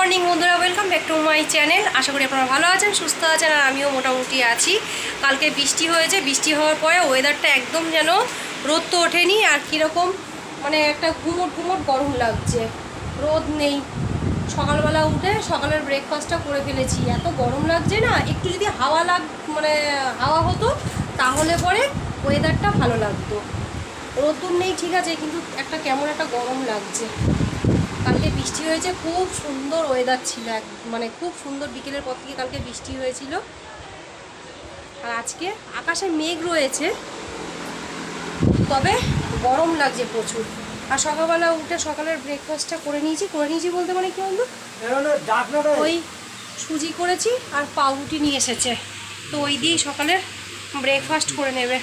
Morning বন্ধুরা welcome back to my channel আশা করি আপনারা ভালো আছেন, সুস্থ আছেন, আর আমিও মোটামুটি আছি। কালকে বৃষ্টি হয়েছে, বৃষ্টি হওয়ার পরে ওয়েদারটা একদম যেন রোদ তো ওঠেনি, আর কীরকম মানে একটা ঘুমট ঘুমট গরম লাগছে। রোদ নেই। সকালবেলা উঠে সকালের ব্রেকফাস্টটা করে ফেলেছি। এত গরম লাগছে না, একটু যদি হাওয়া লাগ মানে হাওয়া হতো, তাহলে পরে ওয়েদারটা ভালো লাগতো। রোদ্দুর নেই, ঠিক আছে, কিন্তু একটা কেমন একটা গরম লাগছে। কালকে বৃষ্টি হয়েছে খুব সুন্দর ওয়েদার ছিল এক মানে খুব সুন্দর বিকেলের পর থেকে কালকে বৃষ্টি হয়েছিল। আর আজকে আকাশে মেঘ রয়েছে তবে গরম লাগছে প্রচুর। আর সকালবেলা উঠে সকালের ব্রেকফাস্টটা করে নিয়েছি করে নিয়েছি বলতে মানে কি বলতো? ওই সুজি করেছি আর পাউরুটি নিয়ে এসেছে। তো ওই দিয়েই সকালের ব্রেকফাস্ট করে নেবে।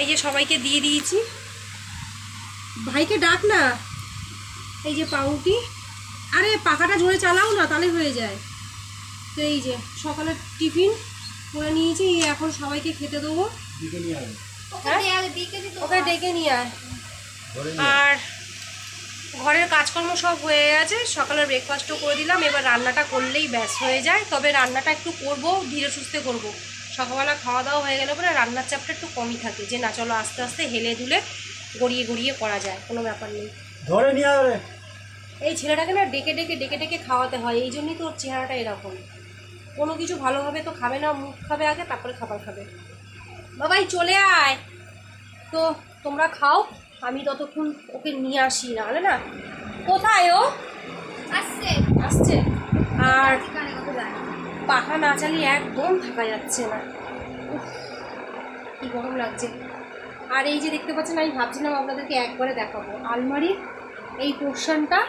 এই যে সবাইকে দিয়ে দিয়েছি। ভাইকে ডাক না। এই যে পাউরুটি। আরে পাখাটা জোরে চালাও না তাহলে হয়ে যায়। তো এই যে সকালের টিফিন করে নিয়েছি এখন সবাইকে খেতে দেবো। হ্যাঁ? ওকে ডেকে নিয়ে আয়। আর ঘরের কাজকর্ম সব হয়ে গেছে সকালের ব্রেকফাস্টও করে দিলাম এবার রান্নাটা করলেই ব্যাস হয়ে যায়। তবে রান্নাটা একটু করব ধীরে সুস্থে করব। সকালবেলা খাওয়া দাওয়া হয়ে গেলে পরে রান্নার চাপটা একটু কমই থাকে যে না চলো আস্তে আস্তে হেলে দুলে গড়িয়ে গড়িয়ে করা যায় কোনো ব্যাপার নেই। ধরে নিয়ে এই ছেলেটাকে না ডেকে ডেকে ডেকে ডেকে খাওয়াতে হয় এই জন্যই তো ওর চেহারাটা এরকম। কোনো কিছু ভালোভাবে তো খাবে না মুখ খাবে আগে তারপরে খাবার খাবে। বাবাই চলে আয়। তো তোমরা খাও আমি ততক্ষণ ওকে নিয়ে আসি নাহলে না। কোথায় ও? আসছে। আসছে? আর পাখা না চালিয়ে একদম থাকা যাচ্ছে না। কি গরম লাগছে। আর এই যে দেখতে পাচ্ছেন আমি ভাবছিলাম আপনাদেরকে একবারে দেখাবো। আলমারির এই পোর্শনটা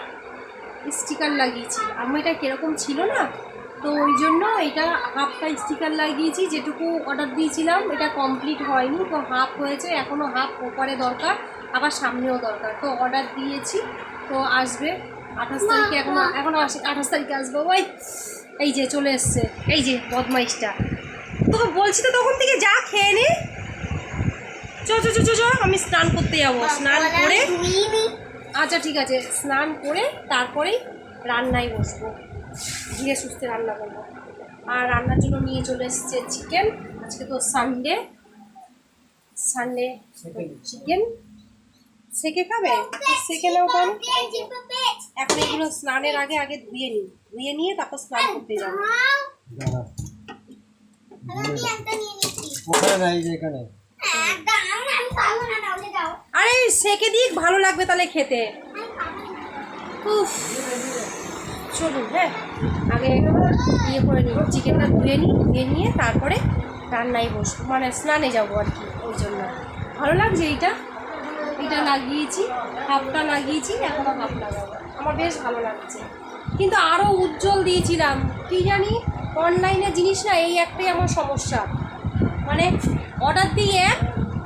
স্টিকার লাগিয়েছি। আমি এটা কীরকম ছিল না? তো ওই জন্য এটা হাফটা স্টিকার লাগিয়েছি যেটুকু অর্ডার দিয়েছিলাম। এটা কমপ্লিট হয়নি তো হাফ হয়েছে এখনও হাফ ওপারে দরকার আবার সামনেও দরকার। তো অর্ডার দিয়েছি তো আসবে। আঠাশ তারিখে এখনও এখনও আসে আঠাশ তারিখে আসবে। ওই এই যে চলে এসছে এই যে বদমাইশটা। তোকে বলছি তো তখন থেকে যা খেয়ে নে। চো চো চো চ, আমি স্নান করতে যাব। স্নান করে আচ্ছা ঠিক আছে। স্নান করে তারপরেই রান্নায় বসবো। ধীরে সুস্থে রান্না করব। আর রান্নার জন্য নিয়ে চলে এসছে চিকেন আজকে তো সানডে সানডে চিকেন সেকে খাবে? সেকে নাও কেন এখন এগুলো স্নানের আগে আগে ধুয়ে নিই। ধুয়ে নিয়ে তারপর স্নান করতে যাব। দাঁড়া। ওখানে নাই যে এখানে? আরে সেকে দিক, ভালো লাগবে তাহলে খেতে। উফ। চলুন হ্যাঁ। আগে ইয়ে করে নিই, চিকেনটা ধুয়ে নিই ধুয়ে নিয়ে তারপরে রান্নায় বসবো। মানে স্নানে যাব আর কি, ওই জন্য। ভালো লাগছে এইটা? এটা লাগিয়েছি, হাফটা লাগিয়েছি এখনও হাফ লাগাবো। আমার বেশ ভালো লাগছে। কিন্তু আরও উজ্জ্বল দিয়েছিলাম। কি জানি, অনলাইনে জিনিস না, এই একটাই আমার সমস্যা। মানে অর্ডার দিই এক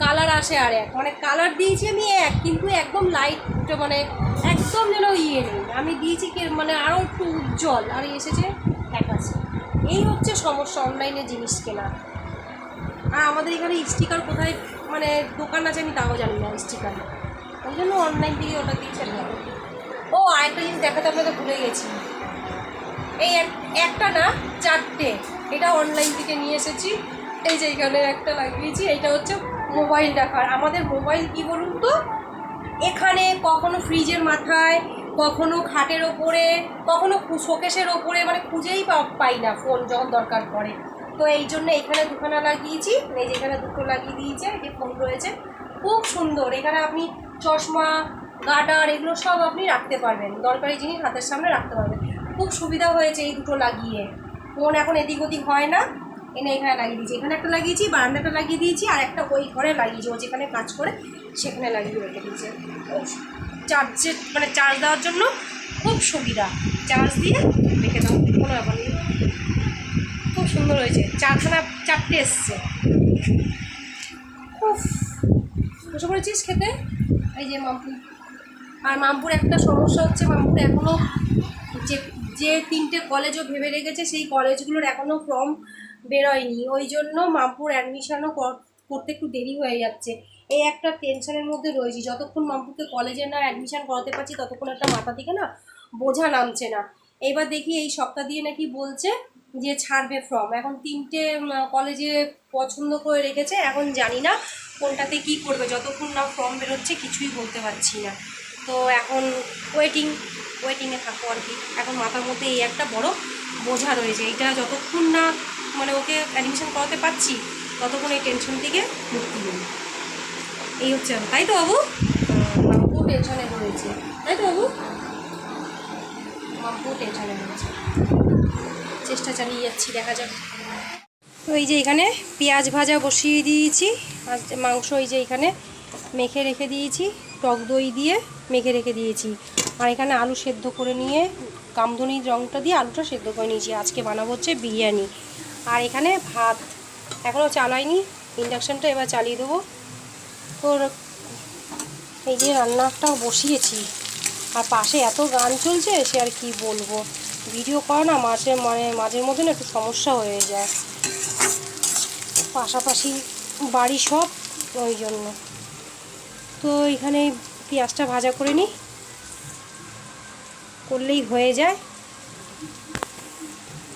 কালার আসে আর এক। মানে কালার দিয়েছি আমি এক, কিন্তু একদম লাইট মানে একদম যেন ইয়ে নেই। আমি দিয়েছি কি মানে আরও একটু উজ্জ্বল, আর এসেছে এক আছে। এই হচ্ছে সমস্যা অনলাইনে জিনিস কেনা। আর আমাদের এখানে স্টিকার কোথায় মানে দোকান আছে, আমি তাও জানি না স্টিকার ওই জন্য অনলাইন থেকে ওটা কি। ও, আরেকটা জিনিস দেখাতে আপনাদের ভুলে গেছি। এই এক- একটা না, চারটে। এটা অনলাইন থেকে নিয়ে এসেছি। এই যে এখানে একটা লাগিয়েছি এটা হচ্ছে মোবাইল রাখার আমাদের মোবাইল কি বলুন তো? এখানে কখনো ফ্রিজের মাথায়, কখনো খাটের ওপরে, কখনো শোকেশের ওপরে মানে খুঁজেই পাই না ফোন যখন দরকার পড়ে। তো এই জন্য এখানে দুখানা লাগিয়েছি, এই যে এখানে দুটো লাগিয়ে দিয়েছে যে ফোন রয়েছে। খুব সুন্দর। এখানে আপনি চশমা গার্ডার এগুলো সব আপনি রাখতে পারবেন। দরকারি জিনিস হাতের সামনে রাখতে পারবেন। খুব সুবিধা হয়েছে এই দুটো লাগিয়ে। ফোন এখন এদিক ওদিক হয় না। এনে এখানে লাগিয়ে দিয়েছি। এখানে একটা লাগিয়েছি, বারান্দাটা লাগিয়ে দিয়েছি, আর একটা ওই ঘরে লাগিয়েছি, ও যেখানে কাজ করে সেখানে লাগিয়ে রেখে দিয়েছে। চার্জের মানে চার্জ দেওয়ার জন্য খুব সুবিধা। চার্জ দিয়ে রেখে দাও, কোনো ব্যাপার নেই। খুব সুন্দর হয়েছে। চারখানা চারটে এসছে। বসে পড়েছিস খেতে? এই যে মামপুর আর মামপুর একটা সমস্যা হচ্ছে, মামপুর এখনও যে যে তিনটে কলেজও ভেবে রেখেছে, সেই কলেজগুলোর এখনও ফর্ম বেরোয়নি। ওই জন্য মামপুর অ্যাডমিশনও করতে একটু দেরি হয়ে যাচ্ছে। এই একটা টেনশনের মধ্যে রয়েছি। যতক্ষণ মামপুরকে কলেজে না অ্যাডমিশন করাতে পারছি, ততক্ষণ একটা মাথা থেকে না বোঝা নামছে না। এইবার দেখি এই সপ্তাহ দিয়ে নাকি বলছে যে ছাড়বে ফর্ম এখন তিনটে কলেজে পছন্দ করে রেখেছে। এখন জানি না কোনটাতে কি করবে। যতক্ষণ না ফর্ম বেরোচ্ছে, কিছুই বলতে পারছি না। তো এখন ওয়েটিং ওয়েটিংয়ে থাকব আর কি। এখন মাথার মধ্যে এই একটা বড় বোঝা রয়েছে। এটা যতক্ষণ না মানে ওকে অ্যাডমিশন করাতে পারছি ততক্ষণ এই টেনশন থেকে মুক্তি নেই এই হচ্ছে তাই তো বাবু? মাম্পু টেনশনে রয়েছে। তাই তো বাবু? মাম্পু টেনশনে রয়েছে। চেষ্টা চালিয়ে যাচ্ছি দেখা যাক। ওই যে এখানে পেঁয়াজ ভাজা বসিয়ে দিয়েছি আর মাংস ওই যে এখানে মেখে রেখে দিয়েছি টক দই দিয়ে মেখে রেখে দিয়েছি। আর এখানে আলু সেদ্ধ করে নিয়ে কামধনির রঙটা দিয়ে আলুটা সেদ্ধ করে নিয়েছি। আজকে বানাবো হচ্ছে বিরিয়ানি। আর এখানে ভাত। এখনও চালাইনি। ইন্ডাকশানটা এবার চালিয়ে দেবো। তোর এই যে রান্নাটাও বসিয়েছি। আর পাশে এত গান চলছে, সে আর কি বলব? ভিডিও করা না, মাঝে মানে মাঝের মধ্যে না একটু সমস্যা হয়ে যায়। পাশাপাশি বাড়ি সব ওই জন্য। তো এখানে পেঁয়াজটা ভাজা করে নিই। করলেই হয়ে যায়।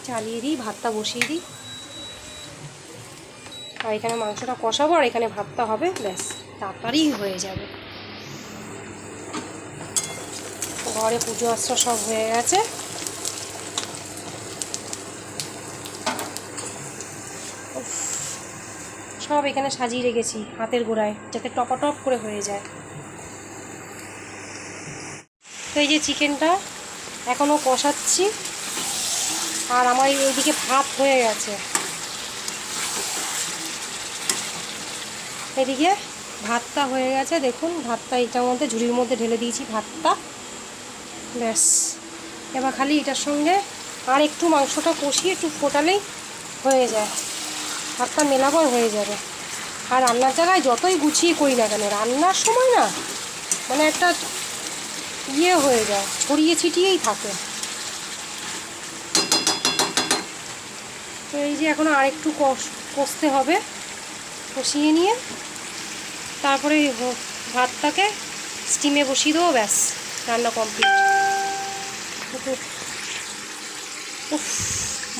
চালিয়ে দিই, ভাতটা বসিয়ে দিই। আর এখানে মাংসটা কষাবো আর এখানে ভাতটা হবে, ব্যাস, তাড়াতাড়ি হয়ে যাবে। ঘরে পুজো আশ্রা সব হয়ে গেছে। সব এখানে সাজিয়ে রেখেছি হাতের গোড়ায়, যাতে টপাটপ করে হয়ে যায়। তো এই যে চিকেনটা এখনও কষাচ্ছি, আর আমার এই- এইদিকে ভাত হয়ে গেছে। এদিকে ভাতটা হয়ে গেছে। দেখুন, ভাতটা এটার মধ্যে, ঝুড়ির মধ্যে ঢেলে দিয়েছি ভাতটা। ব্যাস। এবার খালি এটার সঙ্গে আর একটু মাংসটা কষিয়ে একটু ফোটালেই হয়ে যায়। ভাতটা মেলাবার হয়ে যাবে। আর রান্নার জায়গায় যতই গুছিয়ে করি না কেন, রান্নার সময় না মানে একটা ইয়ে হয়ে যায়, ছড়িয়ে ছিটিয়েই থাকে। তো এই যে এখনও আরেকটু কষ- কষতে হবে। কষিয়ে নিয়ে তারপরে ভাতটাকে স্টিমে বসিয়ে দেবো, ব্যাস, রান্না কমপ্লিট উফ,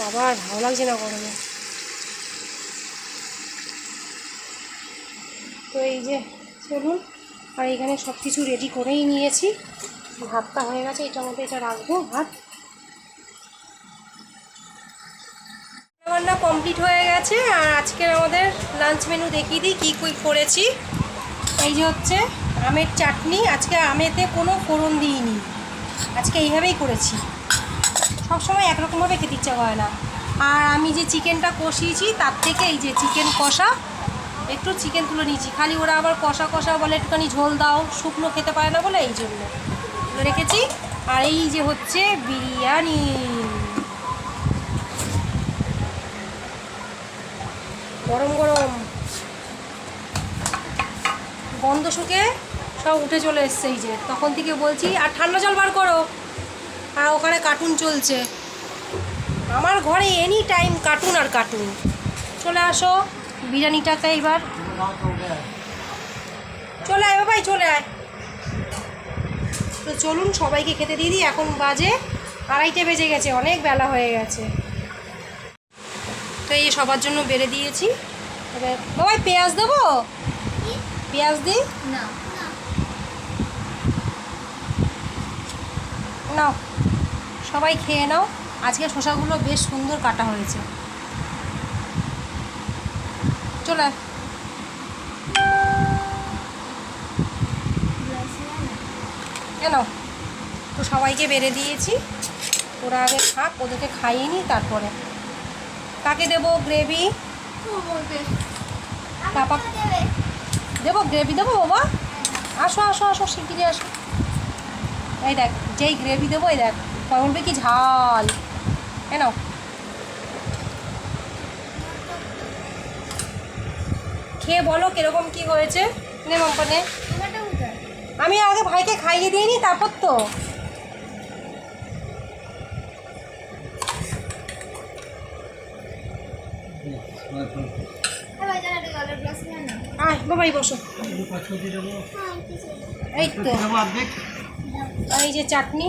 বাবা, আর ভালো লাগছে না গরমে। তো এই যে, চলুন, আর এখানে সব কিছু রেডি করেই নিয়েছি। ভাতটা হয়ে গেছে, এটার মধ্যে এটা রাখব, ভাত। রান্না কমপ্লিট হয়ে গেছে আর আজকের আমাদের লাঞ্চ মেনু দেখিয়ে দিই কী কী করেছি। এই যে হচ্ছে আমের চাটনি, আজকে আমেতে কোনো ফোড়ন দিইনি। আজকে এইভাবেই করেছি। সবসময় একরকমভাবে খেতে ইচ্ছা করে না। আর আমি যে চিকেনটা কষিয়েছি, তার থেকে এই যে চিকেন কষা, একটু চিকেন তুলে নিয়েছি। খালি ওরা আবার কষা কষা বলে, একটুখানি ঝোল দাও, শুকনো খেতে পারে না বলে, এই জন্য রেখেছি। আর এই যে হচ্ছে বিরিয়ানি। গরম গরম। গন্ধ শুকে সব উঠে চলে এসছে এই যে। তখন থেকে বলছি, আর ঠান্ডা জল বার করো। আর ওখানে কার্টুন চলছে। আমার ঘরে এনি টাইম কার্টুন আর কার্টুন চলে আসো, বিরিয়ানিটাকে এবার। চলে আয় বাবাই, চলে আয়। তো চলুন, সবাইকে খেতে দিয়ে দিই। এখন বাজে আড়াইটে বেজে গেছে, অনেক বেলা হয়ে গেছে। এই সবার জন্য বেড়ে দিয়েছি। এবার বাবাই পেঁয়াজ দেবো? পেঁয়াজ দিই না। নাও সবাই খেয়ে নাও। আজকে শসাগুলো বেশ সুন্দর কাটা হয়েছে। চলে। কেন তো সবাইকে বেড়ে দিয়েছি। ওরা আগে খাক ওদেরকে খাইয়ে নিই তারপরে। কাকে দেবো? গ্রেভি। পাপা দেবো গ্রেভি, দেবো বাবা। আসো আসো আসো শিগগিরি আসো। এই দেখ, যেই গ্রেভি দেবো, এই দেখ। বলবে কি ঝাল। কেন খেয়ে বলো কীরকম কি হয়েছে। আমি আগে ভাইকে খাইয়ে দিইনি, তারপর তো। বাবাই বসো। এই তো। এই যে চাটনি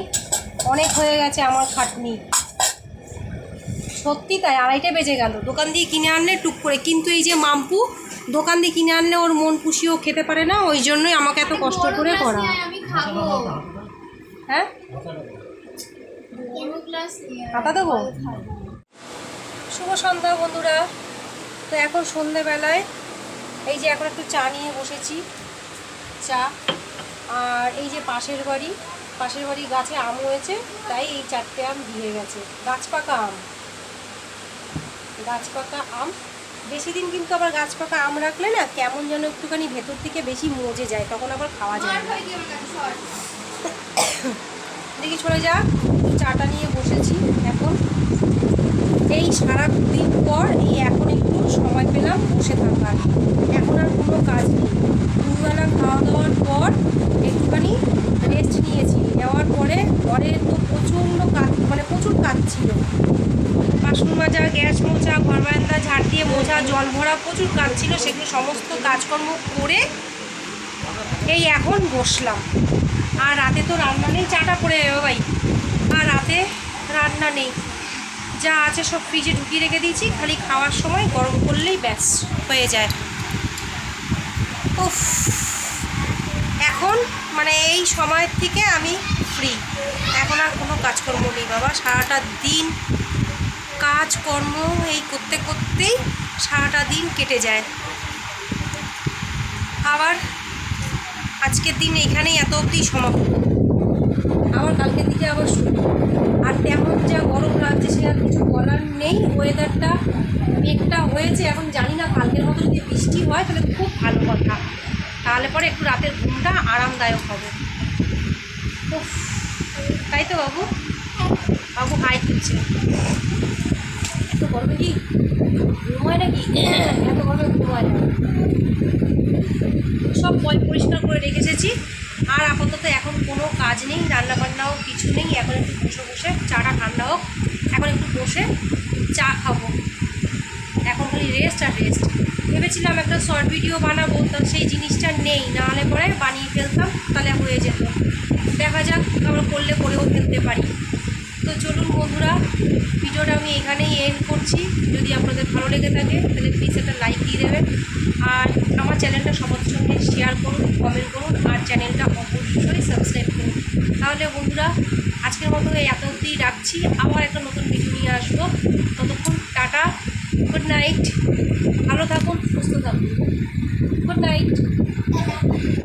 অনেক হয়ে গেছে আমার খাটনি। সত্যি তাই আড়াইটা বেজে গেল। দোকান দিয়ে কিনে আনলে টুক করে। কিন্তু এই যে মাম্পু দোকান দিয়ে কিনে আনলে ওর মন খুশিও খেতে পারে না ওই জন্যই আমাকে এত কষ্ট করে করা। হ্যাঁ? খাতা দেবো? শুভ সন্ধ্যা বন্ধুরা। তো এখন সন্ধেবেলায় এই যে এখন একটু চা নিয়ে বসেছি। চা। আর এই যে পাশের বাড়ি পাশের বাড়ি গাছে আম হয়েছে, তাই এই চারটে আম দিয়ে গেছে। গাছ পাকা আম। গাছ পাকা আম। বেশি দিন কিন্তু আবার গাছ পাকা আম রাখলে না কেমন যেন একটুখানি ভেতর থেকে বেশি মজে যায়, তখন আবার খাওয়া যায় না। দেখি চলে যা চাটা নিয়ে বসেছি এখন। এই সারা দিন পর, এই এখন সময় পেলাম, বসে থাকার এখন আর কোনো কাজ নেই। দুবেলা খাওয়া দাওয়ার পর একটুখানি রেস্ট নিয়েছি। নেওয়ার পরে ঘরে তো প্রচণ্ড কাজ মানে প্রচুর কাজ ছিল। বাসন মাজা, গ্যাস মোছা, ঘর বারান্দা, ঝাড় দিয়ে মোছা, জল ভরা প্রচুর কাজ ছিল। সেগুলো সমস্ত কাজকর্ম করে এই এখন বসলাম। আর রাতে তো রান্না নেই, চাটা পড়ে যাবে ভাই। আর রাতে রান্না নেই। যা আছে সব ফ্রিজে ঢুকিয়ে রেখে দিয়েছি। খালি খাওয়ার সময় গরম করলেই ব্যাস, হয়ে যায়। উফ। এখন মানে এই সময়ের থেকে আমি ফ্রি এখন আর কোনো কাজকর্ম নেই বাবা। সারাটা দিন কাজকর্ম এই করতে করতেই সারাটা দিন কেটে যায়। আবার আজকের দিন এখানেই এত অবধি সমাপ্ত আবার কালকের দিকে আবার শুরু আর তেমন যা গরম লাগছে সে আর কিছু বলার নেই। ওয়েদারটা মেঘটা হয়েছে, এখন জানি না কালকের মতো যদি বৃষ্টি হয়, তাহলে খুব ভালো কথা। তাহলে পরে একটু রাতের ঘুমটা আরামদায়ক হবে। তাই তো বাবু? বাবু হাই তুলছে। এত গরমে কি? ঘুমায় নাকি? এত গরমে ঘুমায় না। সব পয় পরিষ্কার করে রেখে এসেছি। আর আপাতত এখন কোনো কাজ নেই রান্না বান্নাও কিছু নেই। এখন একটু বসে বসে চাটা ঠান্ডা হোক। এখন একটু বসে চা খাব। এখন খালি রেস্ট আর রেস্ট ভেবেছিলাম একটা শর্ট ভিডিও বানাবো, তো সেই জিনিসটা নেই। নাহলে পরে বানিয়ে ফেলতাম, তাহলে হয়ে যেত। দেখা যাক আমরা করলে করেও ফেলতে পারি। তো চলুন বন্ধুরা, ভিডিওটা আমি এখানেই এন্ড করছি। যদি আপনাদের ভালো লেগে থাকে, তাহলে প্লিজ একটা লাইক দিয়ে দেবেন। আর আমার চ্যানেলটা সবার সঙ্গে শেয়ার করুন কমেন্ট করুন, আর চ্যানেলটা অবশ্যই সাবস্ক্রাইব করুন। তাহলে বন্ধুরা আজকের মতো এই এত অবধি রাখছি। আবার একটা নতুন ভিডিও নিয়ে আসব। ততক্ষণ টাটা। গুড নাইট ভালো থাকুন, সুস্থ থাকুন। Good night